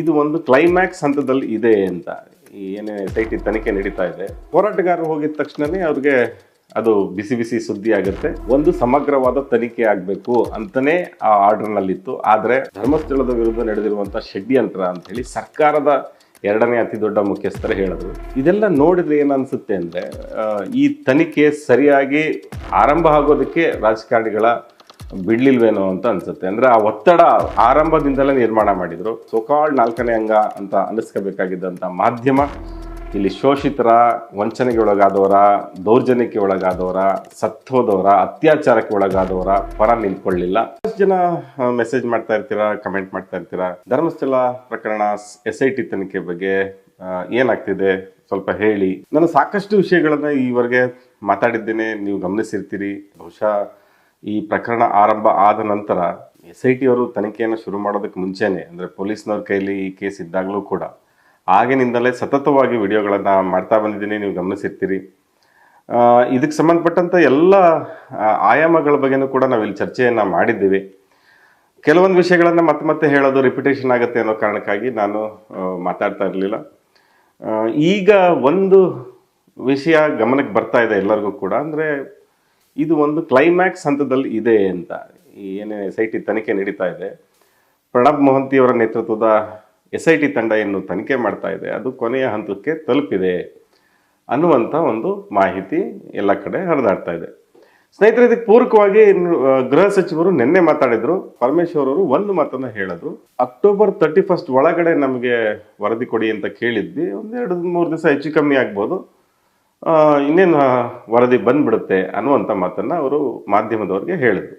ಇದು ಒಂದು ಕ್ಲೈಮ್ಯಾಕ್ಸ್ ಹಂತದಲ್ಲಿ ಇದೆ ಅಂತ. ಏನೇ ಸೈಟಿ ತನಿಖೆ ನಡೀತಾ ಇದೆ. ಹೋರಾಟಗಾರರು ಹೋಗಿದ ತಕ್ಷಣವೇ ಅವ್ರಿಗೆ ಅದು ಬಿಸಿ ಬಿಸಿ ಸುದ್ದಿ ಆಗುತ್ತೆ. ಒಂದು ಸಮಗ್ರವಾದ ತನಿಖೆ ಆಗಬೇಕು ಅಂತಲೇ ಆ ಆರ್ಡರ್ನಲ್ಲಿತ್ತು ಆದರೆ ಧರ್ಮಸ್ಥಳದ ವಿರುದ್ಧ ನಡೆದಿರುವಂಥ ಷಡ್ಯಂತ್ರ ಅಂತ ಹೇಳಿ ಸರ್ಕಾರದ ಎರಡನೇ ಅತಿ ದೊಡ್ಡ ಮುಖ್ಯಸ್ಥರು ಹೇಳಿದ್ರು. ಇದೆಲ್ಲ ನೋಡಿದ್ರೆ ಏನನ್ಸುತ್ತೆ ಅಂದ್ರೆ ಈ ತನಿಖೆ ಸರಿಯಾಗಿ ಆರಂಭ ಆಗೋದಕ್ಕೆ ರಾಜಕಾರಣಿಗಳ ಬಿಡ್ಲಿಲ್ವೇನೋ ಅಂತ ಅನ್ಸುತ್ತೆ. ಅಂದ್ರೆ ಆ ಒತ್ತಡ ಆರಂಭದಿಂದಲೇ ನಿರ್ಮಾಣ ಮಾಡಿದ್ರು. ಸೋಕಾಳ್ ನಾಲ್ಕನೇ ಅಂಗ ಅಂತ ಅನ್ನಿಸ್ಕೋಬೇಕಾಗಿದ್ದಂಥ ಮಾಧ್ಯಮ, ಇಲ್ಲಿ ಶೋಷಿತರ ವಂಚನೆಗೆ ಒಳಗಾದವರ ದೌರ್ಜನ್ಯಕ್ಕೆ ಒಳಗಾದವರ, ಸತ್ತೋದವರ, ಅತ್ಯಾಚಾರಕ್ಕೆ ಒಳಗಾದವರ ಪರ ನಿಂತ್ಕೊಳ್ಳಿಲ್ಲ. ಎಷ್ಟು ಜನ ಮೆಸೇಜ್ ಮಾಡ್ತಾ ಇರ್ತೀರಾ ಕಮೆಂಟ್ ಮಾಡ್ತಾ ಇರ್ತೀರಾ? ಧರ್ಮಸ್ಥಳ ಪ್ರಕರಣ ಎಸ್ ಐ ಟಿ ತನಿಖೆ ಬಗ್ಗೆ ಏನಾಗ್ತಿದೆ? ಸ್ವಲ್ಪ ಹೇಳಿ. ನಾನು ಸಾಕಷ್ಟು ವಿಷಯಗಳನ್ನ ಈವರೆಗೆ ಮಾತಾಡಿದ್ದೇನೆ. ನೀವು ಗಮನಿಸಿರ್ತೀರಿ. ಬಹುಶಃ ಈ ಪ್ರಕರಣ ಆರಂಭ ಆದ ನಂತರ ಎಸ್ ಐ ಟಿ ಅವರು ತನಿಖೆಯನ್ನು ಶುರು ಮಾಡೋದಕ್ಕೆ ಮುಂಚೆನೆ, ಅಂದರೆ ಪೊಲೀಸ್ನವ್ರ ಕೈಲಿ ಈ ಕೇಸ್ ಇದ್ದಾಗಲೂ ಕೂಡ, ಆಗಿನಿಂದಲೇ ಸತತವಾಗಿ ವಿಡಿಯೋಗಳನ್ನು ಮಾಡ್ತಾ ಬಂದಿದ್ದೀನಿ, ನೀವು ಗಮನಿಸಿರ್ತೀರಿ. ಇದಕ್ಕೆ ಸಂಬಂಧಪಟ್ಟಂಥ ಎಲ್ಲ ಆಯಾಮಗಳ ಬಗ್ಗೆನೂ ಕೂಡ ನಾವಿಲ್ಲಿ ಚರ್ಚೆಯನ್ನು ಮಾಡಿದ್ದೀವಿ. ಕೆಲವೊಂದು ವಿಷಯಗಳನ್ನು ಮತ್ತೆ ಮತ್ತೆ ಹೇಳೋದು ರಿಪಿಟೇಷನ್ ಆಗುತ್ತೆ ಅನ್ನೋ ಕಾರಣಕ್ಕಾಗಿ ನಾನು ಮಾತಾಡ್ತಾ ಇರಲಿಲ್ಲ. ಈಗ ಒಂದು ವಿಷಯ ಗಮನಕ್ಕೆ ಬರ್ತಾ ಇದೆ ಎಲ್ಲರಿಗೂ ಕೂಡ, ಅಂದರೆ ಇದು ಒಂದು ಕ್ಲೈಮ್ಯಾಕ್ಸ್ ಹಂತದಲ್ಲಿ ಇದೆ ಅಂತ ಏನೇ ಎಸ್ ಐ ಟಿ ತನಿಖೆ ನಡೀತಾ ಇದೆ. ಪ್ರಣಬ್ ಮೊಹಂತಿ ಅವರ ನೇತೃತ್ವದ ಎಸ್ ಐ ಟಿ ತಂಡ ಏನು ತನಿಖೆ ಮಾಡ್ತಾ ಇದೆ. ಅದು ಕೊನೆಯ ಹಂತಕ್ಕೆ ತಲುಪಿದೆ ಅನ್ನುವಂಥ ಒಂದು ಮಾಹಿತಿ ಎಲ್ಲ ಕಡೆ ಹರಿದಾಡ್ತಾ ಇದೆ. ಸ್ನೇಹಿತರೆ, ಇದಕ್ಕೆ ಪೂರಕವಾಗಿ ಗೃಹ ಸಚಿವರು ನಿನ್ನೆ ಮಾತಾಡಿದ್ರು. ಪರಮೇಶ್ವರ್ ಅವರು ಒಂದು ಮಾತನ್ನ ಹೇಳಿದ್ರು. ಅಕ್ಟೋಬರ್ ತರ್ಟಿ ಫಸ್ಟ್ ಒಳಗಡೆ ನಮಗೆ ವರದಿ ಕೊಡಿ ಅಂತ ಕೇಳಿದ್ವಿ. ಒಂದೆರಡು, ಮೂರು ದಿವಸ ಹೆಚ್ಚು ಕಮ್ಮಿ ಆಗ್ಬೋದು. ಇನ್ನೇನು ವರದಿ ಬಂದ್ಬಿಡುತ್ತೆ ಅನ್ನುವಂಥ ಮಾತನ್ನ ಅವರು ಮಾಧ್ಯಮದವ್ರಿಗೆ ಹೇಳಿದ್ರು.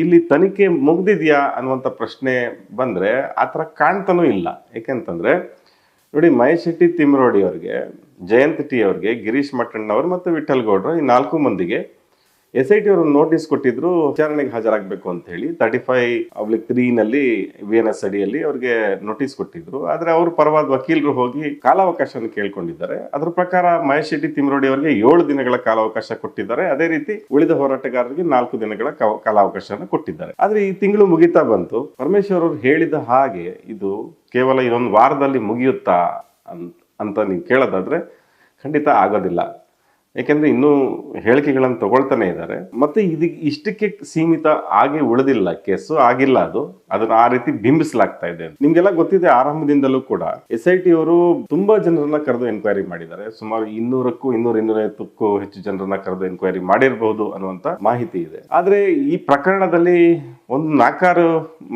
ಇಲ್ಲಿ ತನಿಖೆ ಮುಗ್ದಿದ್ಯಾ ಅನ್ನುವಂಥ ಪ್ರಶ್ನೆ ಬಂದ್ರೆ ಆ ಥರ ಕಾಣ್ತಾನೂ ಇಲ್ಲ. ಯಾಕೆಂತಂದ್ರೆ ನೋಡಿ, ಮಹೇಶ್ ಶೆಟ್ಟಿ ತಿಮ್ರೋಡಿ ಅವ್ರಿಗೆ ಜಯಂತ್ ಟಿ ಅವ್ರಿಗೆ ಗಿರೀಶ್ ಮಟ್ಟಣ್ಣವ್ರು ಮತ್ತು ವಿಠಲ್ ಗೌಡ್ರು ಈ ನಾಲ್ಕು ಮಂದಿಗೆ ಎಸ್ ಐ ಟಿ ಅವರು ನೋಟಿಸ್ ಕೊಟ್ಟಿದ್ರು, ವಿಚಾರಣೆಗೆ ಹಾಜರಾಗಬೇಕು ಅಂತ ಹೇಳಿ ತರ್ಟಿ ಫೈವ್ ಅಬ್ಲಿಕ್ ತ್ರೀನಲ್ಲಿ ವಿ ಎನ್ ಎಸ್ ಅಡಿಯಲ್ಲಿ ಅವ್ರಿಗೆ ನೋಟಿಸ್ ಕೊಟ್ಟಿದ್ರು. ಆದ್ರೆ ಅವರು ಪರವಾದ ವಕೀಲರು ಹೋಗಿ ಕಾಲಾವಕಾಶವನ್ನು ಕೇಳ್ಕೊಂಡಿದ್ದಾರೆ. ಅದ್ರ ಪ್ರಕಾರ ಮಹೇಶ್ ಶೆಟ್ಟಿ ತಿಮ್ರೋಡಿ ಅವರಿಗೆ ಏಳು ದಿನಗಳ ಕಾಲಾವಕಾಶ ಕೊಟ್ಟಿದ್ದಾರೆ. ಅದೇ ರೀತಿ ಉಳಿದ ಹೋರಾಟಗಾರರಿಗೆ ನಾಲ್ಕು ದಿನಗಳ ಕಾಲಾವಕಾಶವನ್ನು ಕೊಟ್ಟಿದ್ದಾರೆ. ಆದ್ರೆ ಈ ತಿಂಗಳು ಮುಗಿತಾ ಬಂತು. ಪರಮೇಶ್ವರ್ ಅವರು ಹೇಳಿದ ಹಾಗೆ ಇದು ಕೇವಲ ಇದೊಂದು ವಾರದಲ್ಲಿ ಮುಗಿಯುತ್ತಾ ಅಂತ ಅಂತ ನೀವು ಕೇಳೋದಾದ್ರೆ ಖಂಡಿತ ಆಗೋದಿಲ್ಲ. ಯಾಕೆಂದ್ರೆ ಇನ್ನೂ ಹೇಳಿಕೆಗಳನ್ನು ತಗೊಳ್ತಾನೆ ಇದ್ದಾರೆ. ಮತ್ತೆ ಇದು ಇಷ್ಟಕ್ಕೆ ಸೀಮಿತ ಆಗಿ ಉಳಿದಿಲ್ಲ ಕೇಸು ಆಗಿಲ್ಲ ಅದು. ಅದನ್ನ ಆ ರೀತಿ ಬಿಂಬಿಸಲಾಗ್ತಾ ಇದೆ ನಿಮ್ಗೆಲ್ಲ ಗೊತ್ತಿದೆ, ಆರಂಭದಿಂದಲೂ ಕೂಡ ಎಸ್ ಐ ಟಿ ಅವರು ತುಂಬಾ ಜನರನ್ನ ಕರೆದು ಎನ್ಕ್ವೈರಿ ಮಾಡಿದ್ದಾರೆ. ಸುಮಾರು ಇನ್ನೂರಕ್ಕೂ ಇನ್ನೂರ ಇನ್ನೂರೈವತ್ತಕ್ಕೂ ಹೆಚ್ಚು ಜನರನ್ನ ಕರೆದು ಎನ್ಕ್ವೈರಿ ಮಾಡಿರಬಹುದು ಅನ್ನುವಂತ ಮಾಹಿತಿ ಇದೆ. ಆದ್ರೆ ಈ ಪ್ರಕರಣದಲ್ಲಿ ಒಂದು ನಾಲ್ಕಾರು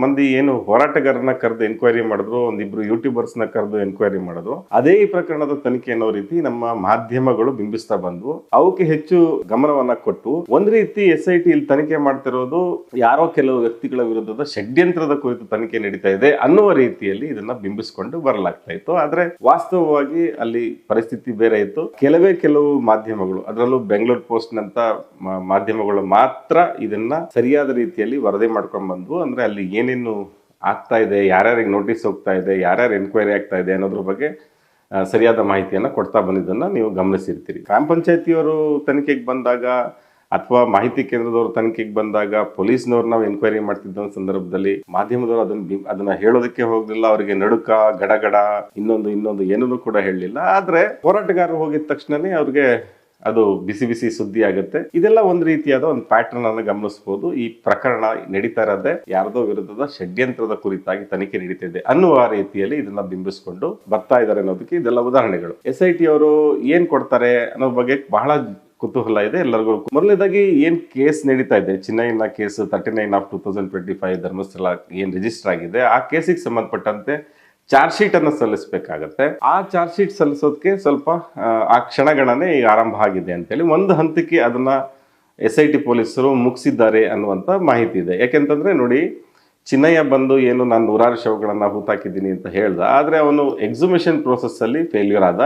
ಮಂದಿ ಏನು ಹೋರಾಟಗಾರರನ್ನ ಕರೆದು ಎನ್ಕ್ವೈರಿ ಮಾಡಿದ್ರು, ಒಂದಿಬ್ರು ಯೂಟ್ಯೂಬರ್ಸ್ನ ಕರೆದು ಎನ್ಕ್ವೈರಿ ಮಾಡಿದ್ರು. ಅದೇ ಈ ಪ್ರಕರಣದ ತನಿಖೆ ಅನ್ನೋ ರೀತಿ ನಮ್ಮ ಮಾಧ್ಯಮಗಳು ಬಿಂಬಿಸ್ತಾ ಬಂದ್ವು. ಅವಕ್ಕೆ ಹೆಚ್ಚು ಗಮನವನ್ನ ಕೊಟ್ಟು, ಒಂದ್ ರೀತಿ ಎಸ್ ಐ ಟಿ ಇಲ್ಲಿ ತನಿಖೆ ಮಾಡ್ತಿರೋದು ಯಾರೋ ಕೆಲವು ವ್ಯಕ್ತಿಗಳ ವಿರುದ್ಧದ ಷಡ್ಯಂತ್ರದ ಕುರಿತು ತನಿಖೆ ನಡೀತಾ ಇದೆ ಅನ್ನುವ ರೀತಿಯಲ್ಲಿ ಇದನ್ನ ಬಿಂಬಿಸ್ಕೊಂಡು ಬರಲಾಗ್ತಾ ಇತ್ತು. ಆದ್ರೆ ವಾಸ್ತವವಾಗಿ ಅಲ್ಲಿ ಪರಿಸ್ಥಿತಿ ಬೇರೆ ಇತ್ತು. ಕೆಲವೇ ಕೆಲವು ಮಾಧ್ಯಮಗಳು, ಅದರಲ್ಲೂ ಬೆಂಗಳೂರು ಪೋಸ್ಟ್ ನಂತ ಮಾಧ್ಯಮಗಳು ಮಾತ್ರ ಇದನ್ನ ಸರಿಯಾದ ರೀತಿಯಲ್ಲಿ ವರದಿ ಬಂದ್ವು ಅಂದ್ರೆ ಅಲ್ಲಿ ಏನೇನು ಆಗ್ತಾ ಇದೆ, ಯಾರ್ಯಾರಿಗೆ ನೋಟಿಸ್ ಹೋಗ್ತಾ ಇದೆ, ಯಾರ್ಯಾರು ಎನ್ಕ್ವೈರಿ ಆಗ್ತಾ ಇದೆ ಅನ್ನೋದ್ರ ಬಗ್ಗೆ ಸರಿಯಾದ ಮಾಹಿತಿಯನ್ನ ಕೊಡ್ತಾ ಬಂದಿದ್ದನ್ನ ನೀವು ಗಮನಿಸಿರ್ತೀರಿ. ಗ್ರಾಮ ಪಂಚಾಯತಿಯವರು ತನಿಖೆಗೆ ಬಂದಾಗ ಅಥವಾ ಮಾಹಿತಿ ಕೇಂದ್ರದವರು ತನಿಖೆಗೆ ಬಂದಾಗ ಪೊಲೀಸ್ನವ್ರು ನಾವು ಎನ್ಕ್ವೈರಿ ಮಾಡ್ತಿದ್ದ ಸಂದರ್ಭದಲ್ಲಿ ಮಾಧ್ಯಮದವರು ಅದನ್ನ ಅದನ್ನ ಹೇಳೋದಕ್ಕೆ ಹೋಗಲಿಲ್ಲ, ಅವರಿಗೆ ನಡುಕ, ಗಡಗಡ, ಇನ್ನೊಂದು ಇನ್ನೊಂದು ಏನನ್ನೂ ಕೂಡ ಹೇಳಲಿಲ್ಲ. ಆದ್ರೆ ಹೋರಾಟಗಾರರು ಹೋಗಿದ ತಕ್ಷಣನೇ ಅವ್ರಿಗೆ ಅದು ಬಿಸಿ ಬಿಸಿ ಸುದ್ದಿ ಆಗುತ್ತೆ. ಇದೆಲ್ಲ ಒಂದು ರೀತಿಯಾದ ಒಂದು ಪ್ಯಾಟರ್ನ್ ಅನ್ನು ಗಮನಿಸಬಹುದು ಈ ಪ್ರಕರಣ ನಡೀತಾ ಇರೋದೇ ಯಾರದೋ ವಿರುದ್ಧದ ಷಡ್ಯಂತ್ರದ ಕುರಿತಾಗಿ ತನಿಖೆ ನಡೀತಿದೆ ಅನ್ನುವ ರೀತಿಯಲ್ಲಿ ಇದನ್ನ ಬಿಂಬಿಸಿಕೊಂಡು ಬರ್ತಾ ಇದ್ದಾರೆ ಅನ್ನೋದಕ್ಕೆ ಇದೆಲ್ಲ ಉದಾಹರಣೆಗಳು. ಎಸ್ ಐ ಟಿ ಅವರು ಏನ್ ಕೊಡ್ತಾರೆ ಅನ್ನೋ ಬಗ್ಗೆ ಬಹಳ ಕುತೂಹಲ ಇದೆ ಎಲ್ಲರಿಗೂ. ಮೊದಲನೇದಾಗಿ ಏನ್ ಕೇಸ್ ನಡೀತಾ ಇದೆ? ಚಿನ್ನೈನ case thirty nine of two thousand twenty five Dharmasthala ಏನ್ ರಿಜಿಸ್ಟರ್ ಆಗಿದೆ? ಆ ಕೇಸಿಗೆ ಸಂಬಂಧಪಟ್ಟಂತೆ ಚಾರ್ಜ್ ಶೀಟ್ ಅನ್ನು ಸಲ್ಲಿಸಬೇಕಾಗತ್ತೆ. ಆ ಚಾರ್ಜ್ ಶೀಟ್ ಸಲ್ಲಿಸೋದಕ್ಕೆ ಸ್ವಲ್ಪ ಆ, ಕ್ಷಣಗಣನೆ ಈಗ ಆರಂಭ ಆಗಿದೆ ಅಂತೇಳಿ ಒಂದು ಹಂತಕ್ಕೆ ಅದನ್ನ ಎಸ್ ಐ ಟಿ ಪೊಲೀಸರು ಮುಗಿಸಿದ್ದಾರೆ ಅನ್ನುವಂಥ ಮಾಹಿತಿ ಇದೆ. ಯಾಕೆಂತಂದ್ರೆ ನೋಡಿ ಚಿನ್ನಯ್ಯ ಬಂದು ಏನು ನಾನು ನೂರಾರು ಶವಗಳನ್ನು ಹೂತಾಕಿದ್ದೀನಿ ಅಂತ ಹೇಳ್ದ ಆದರೆ ಅವನು ಎಕ್ಸಿಬಿಷನ್ ಪ್ರೋಸೆಸ್ಸಲ್ಲಿ ಫೇಲ್ಯೂರ್ ಆದ.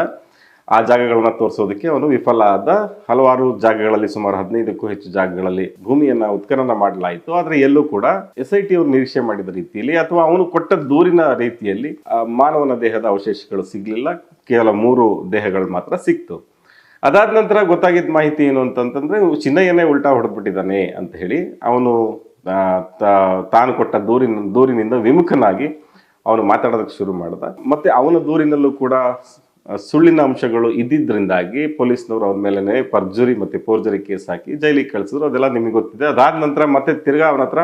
ಆ ಜಾಗಗಳನ್ನ ತೋರಿಸೋದಕ್ಕೆ ಅವನು ವಿಫಲ ಆದ ಹಲವಾರು ಜಾಗಗಳಲ್ಲಿ ಸುಮಾರು ಹದಿನೈದಕ್ಕೂ ಹೆಚ್ಚು ಜಾಗಗಳಲ್ಲಿ ಭೂಮಿಯನ್ನ ಉತ್ಖನನ ಮಾಡಲಾಯಿತು. ಆದ್ರೆ ಎಲ್ಲೂ ಕೂಡ ಎಸ್ ಐ ಟಿ ಅವರು ನಿರೀಕ್ಷೆ ಮಾಡಿದ ರೀತಿಯಲ್ಲಿ ಅಥವಾ ಅವನು ಕೊಟ್ಟ ದೂರಿನ ರೀತಿಯಲ್ಲಿ ಮಾನವನ ದೇಹದ ಅವಶೇಷಗಳು ಸಿಗ್ಲಿಲ್ಲ. ಕೇವಲ ಮೂರು ದೇಹಗಳು ಮಾತ್ರ ಸಿಕ್ತು. ಅದಾದ ನಂತರ ಗೊತ್ತಾಗಿದ್ದ ಮಾಹಿತಿ ಏನು ಅಂತಂತಂದ್ರೆ ಚಿನ್ನಯ್ಯನೇ ಉಲ್ಟಾ ಹೊಡೆದ್ಬಿಟ್ಟಿದ್ದಾನೆ ಅಂತ ಹೇಳಿ ಅವನು ತಾನು ಕೊಟ್ಟ ದೂರಿನ, ದೂರಿನಿಂದ ವಿಮುಖನಾಗಿ ಅವನು ಮಾತಾಡೋದಕ್ಕೆ ಶುರು ಮಾಡಿದ. ಮತ್ತೆ ಅವನ ದೂರಿನಲ್ಲೂ ಕೂಡ ಸುಳ್ಳಿನ ಅಂಶಗಳು ಇದ್ದಿದ್ದರಿಂದಾಗಿ ಪೊಲೀಸ್ನವರು ಅವನ ಮೇಲೇ ಪರ್ಜುರಿ ಮತ್ತು ಫೋರ್ಜರಿ ಕೇಸ್ ಹಾಕಿ ಜೈಲಿಗೆ ಕಳಿಸಿದ್ರು. ಅದೆಲ್ಲ ನಿಮಗೆ ಗೊತ್ತಿದೆ. ಅದಾದ ನಂತರ ಮತ್ತೆ ತಿರ್ಗಾ ಅವನ ಹತ್ರ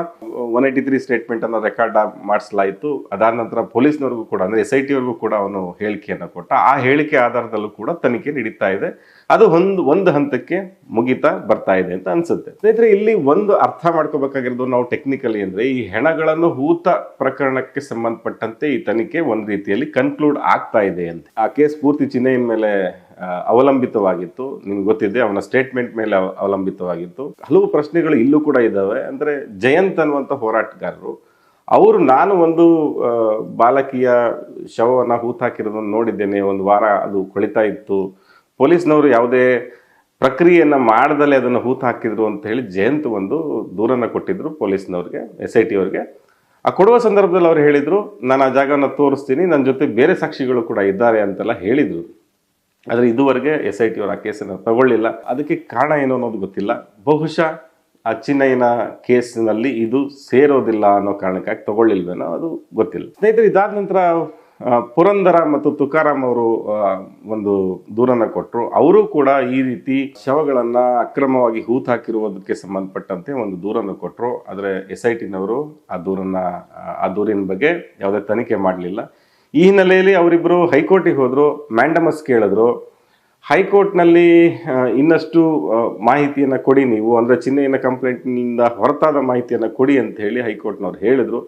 ಒನ್ ಏಯ್ಟಿ ತ್ರೀ ಸ್ಟೇಟ್ಮೆಂಟನ್ನು ರೆಕಾರ್ಡ್ ಮಾಡಿಸಲಾಯಿತು. ಅದಾದ ನಂತರ ಪೊಲೀಸ್ನವ್ರಿಗೂ ಕೂಡ, ಅಂದರೆ ಎಸ್ ಐ ಟಿ ಅವ್ರಿಗೂ ಕೂಡ ಅವನು ಹೇಳಿಕೆಯನ್ನು ಕೊಟ್ಟ. ಆ ಹೇಳಿಕೆ ಆಧಾರದಲ್ಲೂ ಕೂಡ ತನಿಖೆ ನಡೀತಾ ಇದೆ. ಅದು ಒಂದು ಒಂದು ಹಂತಕ್ಕೆ ಮುಗಿತಾ ಬರ್ತಾ ಇದೆ ಅಂತ ಅನ್ಸುತ್ತೆ. ಸ್ನೇಹಿತರೆ, ಇಲ್ಲಿ ಒಂದು ಅರ್ಥ ಮಾಡ್ಕೋಬೇಕಾಗಿರೋದು ನಾವು ಟೆಕ್ನಿಕಲಿ ಅಂದ್ರೆ ಈ ಹೆಣಗಳನ್ನು ಹೂತ ಪ್ರಕರಣಕ್ಕೆ ಸಂಬಂಧಪಟ್ಟಂತೆ ಈ ತನಿಖೆ ಒಂದು ರೀತಿಯಲ್ಲಿ ಕನ್ಕ್ಲೂಡ್ ಆಗ್ತಾ ಇದೆ ಅಂತ. ಆ ಕೇಸ್ ಪೂರ್ತಿ ಚಿಹ್ನೆಯ ಮೇಲೆ ಅವಲಂಬಿತವಾಗಿತ್ತು. ನಿಮ್ಗೆ ಗೊತ್ತಿದೆ, ಅವನ ಸ್ಟೇಟ್ಮೆಂಟ್ ಮೇಲೆ ಅವ- ಅವಲಂಬಿತವಾಗಿತ್ತು. ಹಲವು ಪ್ರಶ್ನೆಗಳು ಇಲ್ಲೂ ಕೂಡ ಇದ್ದಾವೆ. ಅಂದ್ರೆ ಜಯಂತ್ ಅನ್ನುವಂಥ ಹೋರಾಟಗಾರರು, ಅವರು ನಾನು ಒಂದು ಬಾಲಕಿಯ ಶವವನ್ನು ಹೂತಾಕಿರೋದನ್ನು ನೋಡಿದ್ದೇನೆ. ಒಂದು ವಾರ ಅದು ಕೊಳಿತಾ ಇತ್ತು. ಪೊಲೀಸ್ನವರು ಯಾವುದೇ ಪ್ರಕ್ರಿಯೆಯನ್ನು ಮಾಡದಲ್ಲೇ ಅದನ್ನು ಹೂತು ಹಾಕಿದ್ರು ಅಂತ ಹೇಳಿ ಜಯಂತ್ ಒಂದು ದೂರನ್ನು ಕೊಟ್ಟಿದ್ರು ಪೊಲೀಸ್ನವ್ರಿಗೆ ಎಸ್ ಐ ಟಿ ಅವ್ರಿಗೆ. ಆ ಕೊಡುವ ಸಂದರ್ಭದಲ್ಲಿ ಅವ್ರು ಹೇಳಿದರು, ನಾನು ಆ ಜಾಗವನ್ನು ತೋರಿಸ್ತೀನಿ ನನ್ನ ಜೊತೆ ಬೇರೆ ಸಾಕ್ಷಿಗಳು ಕೂಡ ಇದ್ದಾರೆ ಅಂತೆಲ್ಲ ಹೇಳಿದರು. ಆದರೆ ಇದುವರೆಗೆ ಎಸ್ ಐ ಟಿ ಅವರು ಆ ಕೇಸನ್ನು ತಗೊಳ್ಳಿಲ್ಲ. ಅದಕ್ಕೆ ಕಾರಣ ಏನು ಅನ್ನೋದು ಗೊತ್ತಿಲ್ಲ. ಬಹುಶಃ ಆ ಚಿನ್ನಯ್ಯನ ಕೇಸಿನಲ್ಲಿ ಇದು ಸೇರೋದಿಲ್ಲ ಅನ್ನೋ ಕಾರಣಕ್ಕಾಗಿ ತಗೊಳ್ಳಿಲ್ವೇನೋ ಅದು ಗೊತ್ತಿಲ್ಲ. ಸ್ನೇಹಿತರೆ, ಇದಾದ ನಂತರ ಪುರಂದರ ಮತ್ತು ತುಕಾರಾಮ್ ಅವರು ಒಂದು ದೂರನ್ನ ಕೊಟ್ಟರು ಅವರು ಕೂಡ ಈ ರೀತಿ ಶವಗಳನ್ನ ಅಕ್ರಮವಾಗಿ ಹೂತ್ ಹಾಕಿರುವುದಕ್ಕೆ ಸಂಬಂಧಪಟ್ಟಂತೆ ಒಂದು ದೂರನ್ನು ಕೊಟ್ಟರು ಆದರೆ ಎಸ್ ಐ ಟಿನವರು ಆ ದೂರನ್ನ ಆ, ದೂರಿನ ಬಗ್ಗೆ ಯಾವುದೇ ತನಿಖೆ ಮಾಡಲಿಲ್ಲ. ಈ ಹಿನ್ನೆಲೆಯಲ್ಲಿ ಅವರಿಬ್ಬರು ಹೈಕೋರ್ಟಿಗೆ ಹೋದರು ಮ್ಯಾಂಡಮಸ್ ಕೇಳಿದ್ರು. ಹೈಕೋರ್ಟ್ನಲ್ಲಿ ಇನ್ನಷ್ಟು ಮಾಹಿತಿಯನ್ನು ಕೊಡಿ ನೀವು. ಅಂದರೆ ಚಿನ್ನೆಯನ್ನು ಕಂಪ್ಲೇಂಟ್ನಿಂದ ಹೊರತಾದ ಮಾಹಿತಿಯನ್ನು ಕೊಡಿ ಅಂತ ಹೇಳಿ ಹೈಕೋರ್ಟ್ನವ್ರು ಹೇಳಿದ್ರು.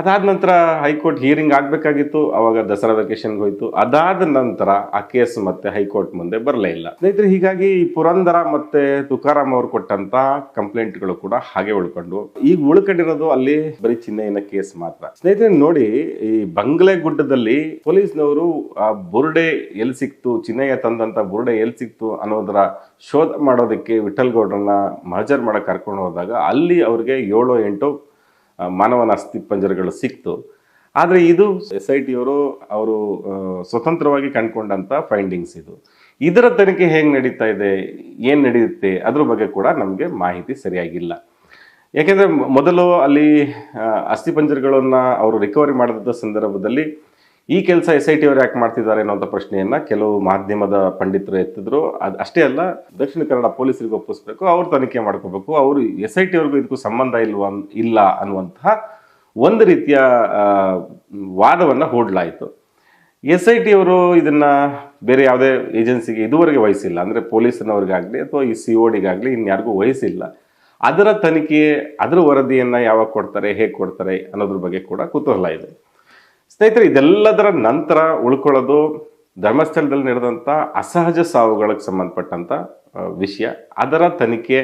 ಅದಾದ ನಂತರ ಹೈಕೋರ್ಟ್ ಹಿಯರಿಂಗ್ ಆಗಬೇಕಾಗಿತ್ತು, ಅವಾಗ ದಸರಾ ವೆಕೇಶನ್ಗೆ ಹೋಯಿತು. ಅದಾದ ನಂತರ ಆ ಕೇಸ್ ಮತ್ತೆ ಹೈಕೋರ್ಟ್ ಮುಂದೆ ಬರಲೇ ಇಲ್ಲ. ಸ್ನೇಹಿತರೆ, ಹೀಗಾಗಿ ಪುರಂದರ ಮತ್ತೆ ತುಕಾರಾಮ್ ಅವರು ಕೊಟ್ಟಂತ ಕಂಪ್ಲೇಂಟ್ಗಳು ಕೂಡ ಹಾಗೆ ಉಳ್ಕೊಂಡು. ಈಗ ಉಳ್ಕೊಂಡಿರೋದು ಅಲ್ಲಿ ಬರೀ ಚಿನ್ನಯ್ಯನ ಕೇಸ್ ಮಾತ್ರ. ಸ್ನೇಹಿತರೆ, ನೋಡಿ, ಈ ಬಂಗ್ಲೆ ಗುಡ್ಡದಲ್ಲಿ ಪೊಲೀಸ್ನವರು ಆ ಬುರುಡೆ ಎಲ್ಲಿ ಸಿಕ್ತು ಚಿನ್ನಯ್ಯ ತಂದಂತ ಬುರುಡೆ ಎಲ್ಲಿ ಸಿಕ್ತು ಅನ್ನೋದರ ಶೋಧ ಮಾಡೋದಕ್ಕೆ ವಿಠಲ್ ಗೌಡ್ರನ್ನ ಮಹಜರ್ ಮಾಡಕ್ ಕರ್ಕೊಂಡು ಹೋದಾಗ ಅಲ್ಲಿ ಅವ್ರಿಗೆ ಏಳು ಎಂಟು ಮಾನವನ ಅಸ್ಥಿ ಪಂಜರಗಳು ಸಿಕ್ತು. ಆದರೆ ಇದು ಎಸ್ ಐ ಟಿ ಅವರು ಸ್ವತಂತ್ರವಾಗಿ ಕಂಡುಕೊಂಡಂಥ ಫೈಂಡಿಂಗ್ಸ್ ಇದು. ಇದರ ತನಿಖೆ ಹೇಗೆ ನಡೀತಾ ಇದೆ, ಏನು ನಡೆಯುತ್ತೆ, ಅದ್ರ ಬಗ್ಗೆ ಕೂಡ ನಮಗೆ ಮಾಹಿತಿ ಸರಿಯಾಗಿಲ್ಲ. ಯಾಕೆಂದರೆ ಮೊದಲು ಅಲ್ಲಿ ಅಸ್ಥಿಪಂಜರಗಳನ್ನ ಅವರು ರಿಕವರಿ ಮಾಡಿದಂಥ ಸಂದರ್ಭದಲ್ಲಿ ಈ ಕೆಲಸ ಎಸ್ ಐ ಟಿ ಅವರು ಯಾಕೆ ಮಾಡ್ತಿದ್ದಾರೆ ಅನ್ನೋಂಥ ಪ್ರಶ್ನೆಯನ್ನ ಕೆಲವು ಮಾಧ್ಯಮದ ಪಂಡಿತರು ಎತ್ತಿದ್ರು. ಅದು ಅಷ್ಟೇ ಅಲ್ಲ, ದಕ್ಷಿಣ ಕನ್ನಡ ಪೊಲೀಸರಿಗೆ ಒಪ್ಪಿಸ್ಬೇಕು, ಅವ್ರು ತನಿಖೆ ಮಾಡ್ಕೋಬೇಕು. ಅವರು ಎಸ್ ಐ ಟಿ ಅವ್ರಿಗೂ ಇದಕ್ಕೂ ಸಂಬಂಧ ಇಲ್ವ, ಇಲ್ಲ ಅನ್ನುವಂತಹ ಒಂದು ರೀತಿಯ ವಾದವನ್ನು ವಾದವನ್ನ ಹೂಡಲಾಯಿತು. ಎಸ್ ಐ ಟಿ ಅವರು ಇದನ್ನ ಬೇರೆ ಯಾವುದೇ ಏಜೆನ್ಸಿಗೆ ಇದುವರೆಗೆ ವಹಿಸಿಲ್ಲ. ಅಂದ್ರೆ ಪೊಲೀಸ್ನವ್ರಿಗಾಗಲಿ ಅಥವಾ ಈ ಸಿ ಒ ಡಿಗಾಗಲಿ ಇನ್ಯಾರಿಗೂ ವಹಿಸಿಲ್ಲ. ಅದರ ತನಿಖೆ, ಅದರ ವರದಿಯನ್ನು ಯಾವಾಗ ಕೊಡ್ತಾರೆ, ಹೇಗೆ ಕೊಡ್ತಾರೆ ಅನ್ನೋದ್ರ ಬಗ್ಗೆ ಕೂಡ ಕುತೂಹಲ ಇದೆ. ಸ್ನೇಹಿತರೆ, ಇದೆಲ್ಲದರ ನಂತರ ಉಳ್ಕೊಳ್ಳೋದು ಧರ್ಮಸ್ಥಳದಲ್ಲಿ ನಡೆದಂಥ ಅಸಹಜ ಸಾವುಗಳಿಗೆ ಸಂಬಂಧಪಟ್ಟಂತ ವಿಷಯ. ಅದರ ತನಿಖೆ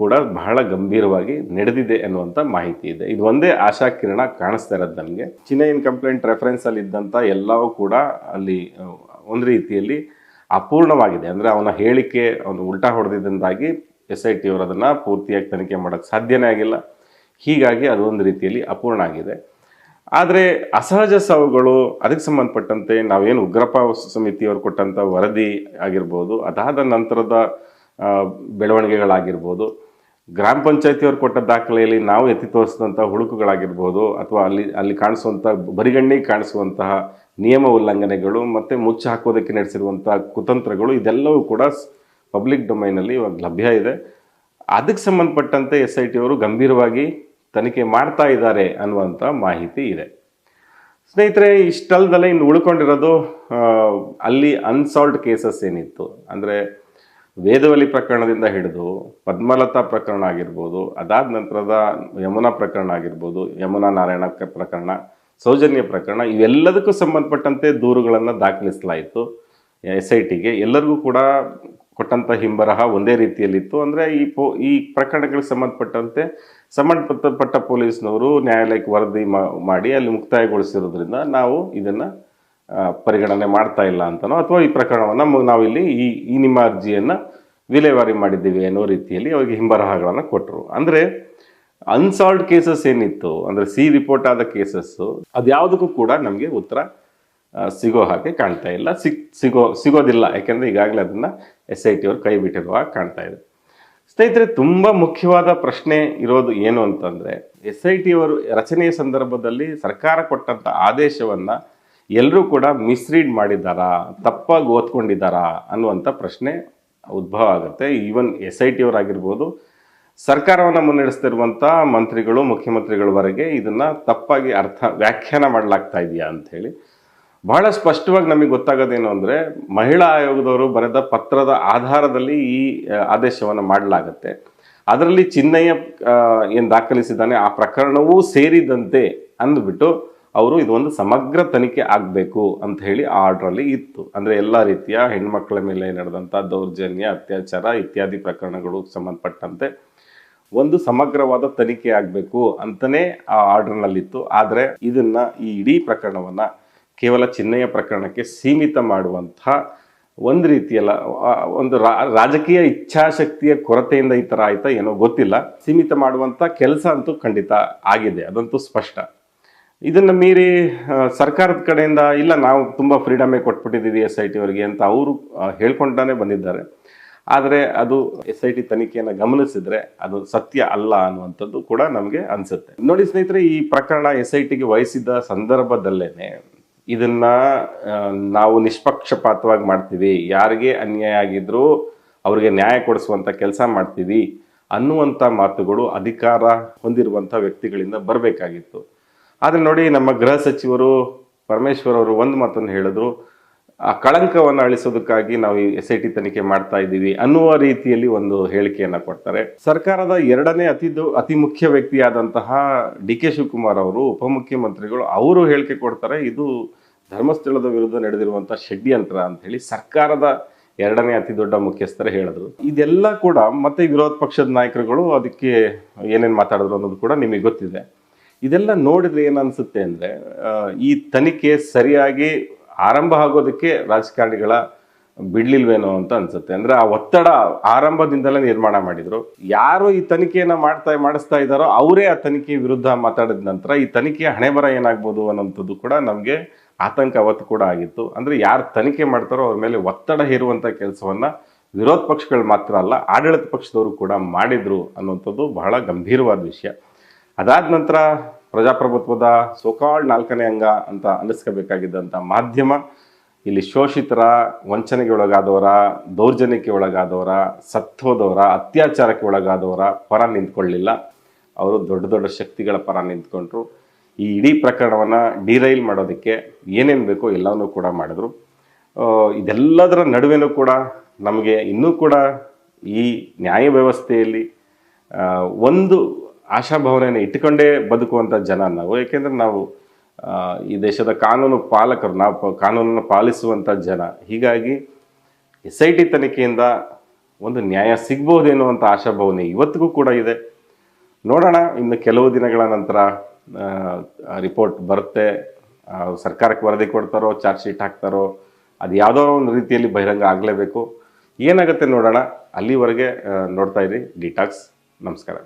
ಕೂಡ ಬಹಳ ಗಂಭೀರವಾಗಿ ನಡೆದಿದೆ ಅನ್ನುವಂಥ ಮಾಹಿತಿ ಇದೆ. ಇದು ಒಂದೇ ಆಶಾ ಕಿರಣ ಕಾಣಿಸ್ತಾ ಇರೋದು ನನಗೆ ಚಿನ್ನೈನ್ ಕಂಪ್ಲೇಂಟ್ ರೆಫರೆನ್ಸ್ ಅಲ್ಲಿ ಇದ್ದಂಥ ಎಲ್ಲವೂ ಕೂಡ ಅಲ್ಲಿ ಒಂದು ರೀತಿಯಲ್ಲಿ ಅಪೂರ್ಣವಾಗಿದೆ. ಅಂದ್ರೆ ಅವನ ಹೇಳಿಕೆ, ಅವನು ಉಲ್ಟಾ ಹೊಡೆದಿದ್ದರಿಂದಾಗಿ ಎಸ್ ಐ ಟಿ ಅವರು ಅದನ್ನ ಪೂರ್ತಿಯಾಗಿ ತನಿಖೆ ಮಾಡೋಕ್ಕೆ ಸಾಧ್ಯನೇ ಆಗಿಲ್ಲ. ಹೀಗಾಗಿ ಅದೊಂದು ರೀತಿಯಲ್ಲಿ ಅಪೂರ್ಣ ಆಗಿದೆ. ಆದರೆ ಅಸಹಜ ಸಾವುಗಳು, ಅದಕ್ಕೆ ಸಂಬಂಧಪಟ್ಟಂತೆ ನಾವೇನು ಉಗ್ರಪ್ಪ ಸಮಿತಿಯವರು ಕೊಟ್ಟಂಥ ವರದಿ ಆಗಿರ್ಬೋದು, ಅದಾದ ನಂತರದ ಬೆಳವಣಿಗೆಗಳಾಗಿರ್ಬೋದು, ಗ್ರಾಮ ಪಂಚಾಯತಿಯವರು ಕೊಟ್ಟ ದಾಖಲೆಯಲ್ಲಿ ನಾವು ಎತ್ತಿ ತೋರಿಸಿದಂಥ ಹುಡುಕುಗಳಾಗಿರ್ಬೋದು ಅಥವಾ ಅಲ್ಲಿ ಅಲ್ಲಿ ಕಾಣಿಸುವಂಥ ಬರಿಗಣ್ಣಿಗೆ ಕಾಣಿಸುವಂತಹ ನಿಯಮ ಉಲ್ಲಂಘನೆಗಳು, ಮತ್ತು ಮುಚ್ಚಿ ಹಾಕೋದಕ್ಕೆ ನಡೆಸಿರುವಂಥ ಕುತಂತ್ರಗಳು, ಇದೆಲ್ಲವೂ ಕೂಡ ಪಬ್ಲಿಕ್ ಡೊಮೈನಲ್ಲಿ ಇವಾಗ ಲಭ್ಯ ಇದೆ. ಅದಕ್ಕೆ ಸಂಬಂಧಪಟ್ಟಂತೆ ಎಸ್ ಐ ಟಿಯವರು ಗಂಭೀರವಾಗಿ ತನಿಖೆ ಮಾಡ್ತಾ ಇದ್ದಾರೆ ಅನ್ನುವಂಥ ಮಾಹಿತಿ ಇದೆ. ಸ್ನೇಹಿತರೆ ಇಷ್ಟಲ್ದಲ್ಲೇ ಇನ್ನು ಉಳ್ಕೊಂಡಿರೋದು ಅಲ್ಲಿ ಅನ್ಸಾಲ್ವ್ಡ್ ಕೇಸಸ್ ಏನಿತ್ತು. ಅಂದರೆ ವೇದವಲಿ ಪ್ರಕರಣದಿಂದ ಹಿಡಿದು ಪದ್ಮಲತಾ ಪ್ರಕರಣ ಆಗಿರ್ಬೋದು, ಅದಾದ ನಂತರದ ಯಮುನಾ ಪ್ರಕರಣ ಆಗಿರ್ಬೋದು, ಯಮುನಾ ನಾರಾಯಣ ಪ್ರಕರಣ, ಸೌಜನ್ಯ ಪ್ರಕರಣ, ಇವೆಲ್ಲದಕ್ಕೂ ಸಂಬಂಧಪಟ್ಟಂತೆ ದೂರುಗಳನ್ನು ದಾಖಲಿಸಲಾಯಿತು. ಎಸ್ ಐ ಟಿಗೆ ಎಲ್ಲರಿಗೂ ಕೂಡ ಕೊಟ್ಟಂತ ಹಿಂಬರಹ ಒಂದೇ ರೀತಿಯಲ್ಲಿತ್ತು. ಅಂದರೆ ಈ ಪೊ, ಈ ಪ್ರಕರಣಗಳಿಗೆ ಸಂಬಂಧಪಟ್ಟಂತೆ ಸಂಬಂಧಪಟ್ಟಪಟ್ಟ ಪೊಲೀಸ್ನವರು ನ್ಯಾಯಾಲಯಕ್ಕೆ ವರದಿ ಮಾಡಿ ಅಲ್ಲಿ ಮುಕ್ತಾಯಗೊಳಿಸಿರೋದ್ರಿಂದ ನಾವು ಇದನ್ನು ಪರಿಗಣನೆ ಮಾಡ್ತಾ ಇಲ್ಲ ಅಂತನೋ ಅಥವಾ ಈ ಪ್ರಕರಣವನ್ನು ನಾವು ನಾವಿಲ್ಲಿ ಈ ಈ ನಿಮ್ಮ ಅರ್ಜಿಯನ್ನು ವಿಲೇವಾರಿ ಮಾಡಿದ್ದೀವಿ ಅನ್ನೋ ರೀತಿಯಲ್ಲಿ ಅವರಿಗೆ ಹಿಂಬರಹಗಳನ್ನು ಕೊಟ್ಟರು. ಅಂದರೆ ಅನ್ಸಾಲ್ವ್ಡ್ ಕೇಸಸ್ ಏನಿತ್ತು, ಅಂದರೆ ಸಿ ರಿಪೋರ್ಟ್ ಆದ ಕೇಸಸ್ಸು ಅದ್ಯಾವುದಕ್ಕೂ ಕೂಡ ನಮಗೆ ಉತ್ತರ ಸಿಗೋ ಹಾಗೆ ಕಾಣ್ತಾ ಇಲ್ಲ. ಸಿಕ್ ಸಿಗೋ, ಸಿಗೋದಿಲ್ಲ. ಯಾಕೆಂದರೆ ಈಗಾಗಲೇ ಅದನ್ನ ಎಸ್ ಐ ಟಿ ಅವರು ಕೈ ಬಿಟ್ಟಿರುವ ಕಾಣ್ತಾ ಇದೆ. ಸ್ನೇಹಿತರೆ, ತುಂಬ ಮುಖ್ಯವಾದ ಪ್ರಶ್ನೆ ಇರೋದು ಏನು ಅಂತಂದ್ರೆ ಎಸ್ ಐ ಟಿ ಅವರು ರಚನೆಯ ಸಂದರ್ಭದಲ್ಲಿ ಸರ್ಕಾರ ಕೊಟ್ಟಂತ ಆದೇಶವನ್ನ ಎಲ್ಲರೂ ಕೂಡ ಮಿಸ್ರೀಡ್ ಮಾಡಿದ್ದಾರಾ, ತಪ್ಪಾಗಿ ಓದ್ಕೊಂಡಿದ್ದಾರಾ ಅನ್ನುವಂಥ ಪ್ರಶ್ನೆ ಉದ್ಭವ ಆಗುತ್ತೆ. ಈವನ್ ಎಸ್ ಐ ಟಿ ಅವರಾಗಿರ್ಬೋದು, ಸರ್ಕಾರವನ್ನು ಮುನ್ನಡೆಸ್ತಿರುವಂಥ ಮಂತ್ರಿಗಳು, ಮುಖ್ಯಮಂತ್ರಿಗಳವರೆಗೆ ಇದನ್ನು ತಪ್ಪಾಗಿ ಅರ್ಥ, ವ್ಯಾಖ್ಯಾನ ಮಾಡಲಾಗ್ತಾ ಇದೆಯಾ ಅಂತ ಹೇಳಿ ಬಹಳ ಸ್ಪಷ್ಟವಾಗಿ ನಮಗೆ ಗೊತ್ತಾಗೋದೇನು ಅಂದರೆ ಮಹಿಳಾ ಆಯೋಗದವರು ಬರೆದ ಪತ್ರದ ಆಧಾರದಲ್ಲಿ ಈ ಆದೇಶವನ್ನು ಮಾಡಲಾಗತ್ತೆ. ಅದರಲ್ಲಿ ಚಿನ್ನಯ್ಯ ಏನು ದಾಖಲಿಸಿದ್ದಾನೆ, ಆ ಪ್ರಕರಣವೂ ಸೇರಿದಂತೆ ಅಂದ್ಬಿಟ್ಟು ಅವರು ಇದೊಂದು ಸಮಗ್ರ ತನಿಖೆ ಆಗಬೇಕು ಅಂತ ಹೇಳಿ ಆ ಆರ್ಡ್ರಲ್ಲಿ ಇತ್ತು. ಅಂದರೆ ಎಲ್ಲ ರೀತಿಯ ಹೆಣ್ಮಕ್ಳ ಮೇಲೆ ನಡೆದಂಥ ದೌರ್ಜನ್ಯ, ಅತ್ಯಾಚಾರ ಇತ್ಯಾದಿ ಪ್ರಕರಣಗಳು ಸಂಬಂಧಪಟ್ಟಂತೆ ಒಂದು ಸಮಗ್ರವಾದ ತನಿಖೆ ಆಗಬೇಕು ಅಂತಲೇ ಆ ಆರ್ಡರ್ನಲ್ಲಿತ್ತು. ಆದರೆ ಇದನ್ನು ಈ ಇಡೀ ಪ್ರಕರಣವನ್ನ ಕೇವಲ ಚಿನ್ನಯ್ಯ ಪ್ರಕರಣಕ್ಕೆ ಸೀಮಿತ ಮಾಡುವಂಥ ಒಂದು ರೀತಿಯಲ್ಲ ಒಂದು ರಾಜಕೀಯ ಇಚ್ಛಾಶಕ್ತಿಯ ಕೊರತೆಯಿಂದ ಈ ಥರ ಆಯಿತಾ ಏನೋ ಗೊತ್ತಿಲ್ಲ. ಸೀಮಿತ ಮಾಡುವಂಥ ಕೆಲಸ ಅಂತೂ ಖಂಡಿತ ಆಗಿದೆ, ಅದಂತೂ ಸ್ಪಷ್ಟ. ಇದನ್ನು ಮೀರಿ ಸರ್ಕಾರದ ಕಡೆಯಿಂದ ಇಲ್ಲ, ನಾವು ತುಂಬ ಫ್ರೀಡಮೇ ಕೊಟ್ಬಿಟ್ಟಿದ್ದೀವಿ ಎಸ್ ಐ ಟಿ ಅವರಿಗೆ ಅಂತ ಅವರು ಹೇಳ್ಕೊಂಡಾನೆ ಬಂದಿದ್ದಾರೆ. ಆದರೆ ಅದು ಎಸ್ ಐ ಟಿ ತನಿಖೆಯನ್ನು ಗಮನಿಸಿದರೆ ಅದು ಸತ್ಯ ಅಲ್ಲ ಅನ್ನುವಂಥದ್ದು ಕೂಡ ನಮಗೆ ಅನಿಸುತ್ತೆ. ನೋಡಿ ಸ್ನೇಹಿತರೆ, ಈ ಪ್ರಕರಣ ಎಸ್ ಐ ಟಿಗೆ ವಹಿಸಿದ್ದ ಸಂದರ್ಭದಲ್ಲೇನೆ ಇದನ್ನ ನಾವು ನಿಷ್ಪಕ್ಷಪಾತವಾಗಿ ಮಾಡ್ತೀವಿ. ಯಾರಿಗೆ ಅನ್ಯಾಯ ಆಗಿದ್ರೂ ಅವ್ರಿಗೆ ನ್ಯಾಯ ಕೊಡಿಸುವಂತ ಕೆಲಸ ಮಾಡ್ತೀವಿ ಅನ್ನುವಂಥ ಮಾತುಗಳು ಅಧಿಕಾರ ಹೊಂದಿರುವಂಥ ವ್ಯಕ್ತಿಗಳಿಂದ ಬರಬೇಕಾಗಿತ್ತು. ಆದರೆ ನೋಡಿ, ನಮ್ಮ ಗೃಹ ಸಚಿವರು ಪರಮೇಶ್ವರ್ ಅವರು ಒಂದು ಮಾತನ್ನು ಹೇಳಿದ್ರು. ಆ ಕಳಂಕವನ್ನು ಅಳಿಸೋದಕ್ಕಾಗಿ ನಾವು ಎಸ್ ಐ ಟಿ ತನಿಖೆ ಮಾಡ್ತಾ ಇದ್ದೀವಿ ಅನ್ನುವ ರೀತಿಯಲ್ಲಿ ಒಂದು ಹೇಳಿಕೆಯನ್ನು ಕೊಡ್ತಾರೆ. ಸರ್ಕಾರದ ಎರಡನೇ ಅತಿ ಅತಿ ಮುಖ್ಯ ವ್ಯಕ್ತಿಯಾದಂತಹ ಡಿ ಕೆ ಶಿವಕುಮಾರ್ ಅವರು, ಉಪಮುಖ್ಯಮಂತ್ರಿಗಳು ಅವರು ಹೇಳಿಕೆ ಕೊಡ್ತಾರೆ. ಇದು ಧರ್ಮಸ್ಥಳದ ವಿರುದ್ಧ ನಡೆದಿರುವಂಥ ಷಡ್ಯಂತ್ರ ಅಂತ ಹೇಳಿ ಸರ್ಕಾರದ ಎರಡನೇ ಅತಿ ದೊಡ್ಡ ಮುಖ್ಯಸ್ಥರು ಹೇಳಿದ್ರು. ಇದೆಲ್ಲ ಕೂಡ ಮತ್ತೆ ವಿರೋಧ ಪಕ್ಷದ ನಾಯಕರುಗಳು ಅದಕ್ಕೆ ಏನೇನು ಮಾತಾಡಿದ್ರು ಅನ್ನೋದು ಕೂಡ ನಿಮಗೆ ಗೊತ್ತಿದೆ. ಇದೆಲ್ಲ ನೋಡಿದ್ರೆ ಏನನ್ಸುತ್ತೆ ಅಂದ್ರೆ ಈ ತನಿಖೆ ಸರಿಯಾಗಿ ಆರಂಭ ಆಗೋದಕ್ಕೆ ರಾಜಕಾರಣಿಗಳ ಬಿಡ್ಲಿಲ್ವೇನೋ ಅಂತ ಅನ್ಸುತ್ತೆ. ಅಂದ್ರೆ ಆ ಒತ್ತಡ ಆರಂಭದಿಂದಲೇ ನಿರ್ಮಾಣ ಮಾಡಿದ್ರು. ಯಾರು ಈ ತನಿಖೆಯನ್ನು ಮಾಡ್ತಾ ಮಾಡಿಸ್ತಾ ಇದ್ದಾರೋ ಅವರೇ ಆ ತನಿಖೆ ವಿರುದ್ಧ ಮಾತಾಡಿದ ನಂತರ ಈ ತನಿಖೆಯ ಹಣೆಬರ ಏನಾಗ್ಬೋದು ಅನ್ನೋಂಥದ್ದು ಕೂಡ ನಮಗೆ ಆತಂಕ ಅವತ್ತು ಕೂಡ ಆಗಿತ್ತು. ಅಂದರೆ ಯಾರು ತನಿಖೆ ಮಾಡ್ತಾರೋ ಅವ್ರ ಮೇಲೆ ಒತ್ತಡ ಹೇರುವಂಥ ಕೆಲಸವನ್ನು ವಿರೋಧ ಪಕ್ಷಗಳು ಮಾತ್ರ ಅಲ್ಲ, ಆಡಳಿತ ಪಕ್ಷದವರು ಕೂಡ ಮಾಡಿದರು ಅನ್ನುವಂಥದ್ದು ಬಹಳ ಗಂಭೀರವಾದ ವಿಷಯ. ಅದಾದ ನಂತರ ಪ್ರಜಾಪ್ರಭುತ್ವದ ಸೋಕಾಳ್ ನಾಲ್ಕನೇ ಅಂಗ ಅಂತ ಅನ್ನಿಸ್ಕೋಬೇಕಾಗಿದ್ದಂಥ ಮಾಧ್ಯಮ, ಇಲ್ಲಿ ಶೋಷಿತರ, ವಂಚನೆಗೆ ಒಳಗಾದವರ, ದೌರ್ಜನ್ಯಕ್ಕೆ ಒಳಗಾದವರ, ಸತ್ತೋದವರ, ಅತ್ಯಾಚಾರಕ್ಕೆ ಒಳಗಾದವರ ಪರ ನಿಂತ್ಕೊಳ್ಳಿಲ್ಲ. ಅವರು ದೊಡ್ಡ ದೊಡ್ಡ ಶಕ್ತಿಗಳ ಪರ ನಿಂತ್ಕೊಂಡ್ರು. ಈ ಇಡೀ ಪ್ರಕರಣವನ್ನು ಡಿರೈಲ್ ಮಾಡೋದಕ್ಕೆ ಏನೇನು ಬೇಕೋ ಎಲ್ಲವನ್ನೂ ಕೂಡ ಮಾಡಿದ್ರು. ಇದೆಲ್ಲದರ ನಡುವೆನೂ ಕೂಡ ನಮಗೆ ಇನ್ನೂ ಕೂಡ ಈ ನ್ಯಾಯ ವ್ಯವಸ್ಥೆಯಲ್ಲಿ ಒಂದು ಆಶಾಭಾವನೆಯನ್ನು ಇಟ್ಟುಕೊಂಡೇ ಬದುಕುವಂಥ ಜನ ನಾವು. ಏಕೆಂದರೆ ನಾವು ಈ ದೇಶದ ಕಾನೂನು ಪಾಲಕರು, ನಾವು ಕಾನೂನನ್ನು ಪಾಲಿಸುವಂಥ ಜನ. ಹೀಗಾಗಿ ಎಸ್ ಐ ಟಿ ತನಿಖೆಯಿಂದ ಒಂದು ನ್ಯಾಯ ಸಿಗ್ಬೋದೇನೋ ಅಂತ ಆಶಾಭಾವನೆ ಇವತ್ತಿಗೂ ಕೂಡ ಇದೆ. ನೋಡೋಣ ಇನ್ನು ಕೆಲವು ದಿನಗಳ ನಂತರ ರಿಪೋರ್ಟ್ ಬರುತ್ತೆ. ಸರ್ಕಾರಕ್ಕೆ ವರದಿ ಕೊಡ್ತಾರೋ ಚಾರ್ಜ್ ಶೀಟ್ ಹಾಕ್ತಾರೋ, ಅದು ಯಾವುದೋ ಒಂದು ರೀತಿಯಲ್ಲಿ ಬಹಿರಂಗ ಆಗಲೇಬೇಕು. ಏನಾಗುತ್ತೆ ನೋಡೋಣ. ಅಲ್ಲಿವರೆಗೆ ನೋಡ್ತಾ ಇರಿ. ಡಿಟಾಕ್ಸ್ ನಮಸ್ಕಾರ.